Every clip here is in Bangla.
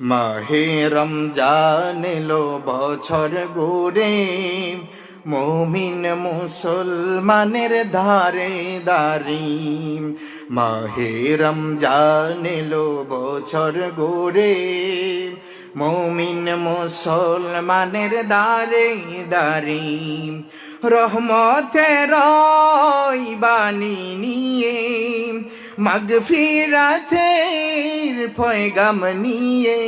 মাহে রমজান বছর ঘুরে মমিন মুসলমানের ধারে দারি মাহে রমজান বছর ঘুরে মমিন মুসলমানের দারে দারি রহমতের বাণী নিয়ে মাগফিরাতের ফয়গাম নিয়ে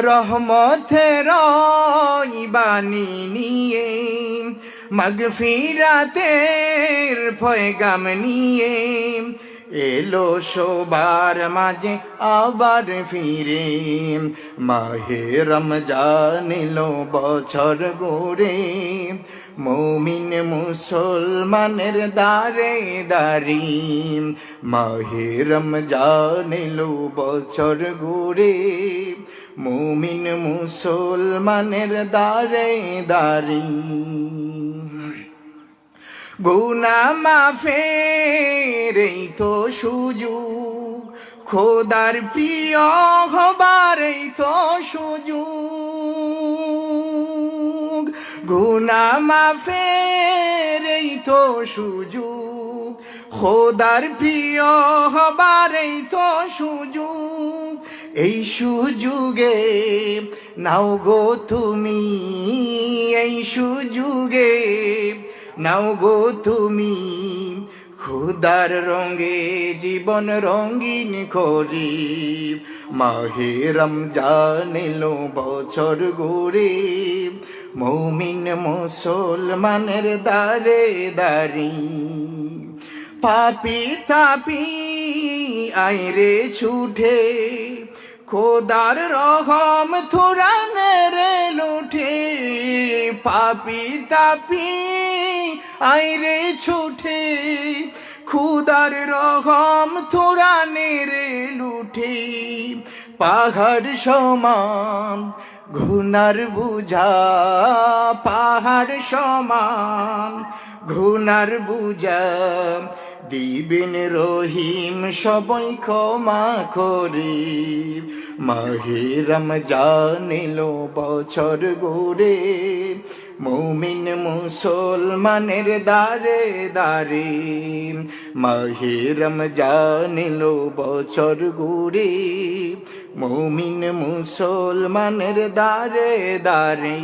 রহমতের বাণী নিয়ে মাগফিরাতের ফয়গাম নিয়ে এলো সবার মাঝে আবার ফিরে। মাহে রমজান এলো বছর গোরে মৌমিন মুসলমানের দারে দারি মাহে রমজান এলো বছর গোরে মৌমিন মুসলমানের দারে দারি গুনা মাফের এই তো সুযোগ। খোদার প্রিয় হবার এই তো সুযোগ। গুনা মাফের এই তো সুযোগ। খোদার প্রিয় হবার এই তো সুযোগ। এই সুযোগে নাও গো তুমি, এই সুযোগে নাও গো তুমি খুদার রঙে জীবন রঙিন করি মাহে রমজান এলো, বছর ঘুরে মৌমিন মুসলমানের দারে দারি পাপি তাপি, আইরে ছুটে। খোদার রহম থুরানে রে লুঠে। পাপি তাপি আইরে ছুটে খুদার রহম থুরানে রে লুঠে পাহাড় সমান, ঘুনার বুঝা, পাহাড় সমান, ঘুনার বুঝা। দিবেন রহিম সবাই ক্ষমা করি। মাহে রমজান এলো, বছর গোরে মৌমিন মুসলমানের দারে দারে মাহেরম রমজান এলো বছর গোরে মৌমিন মুসলমানের দারে দারে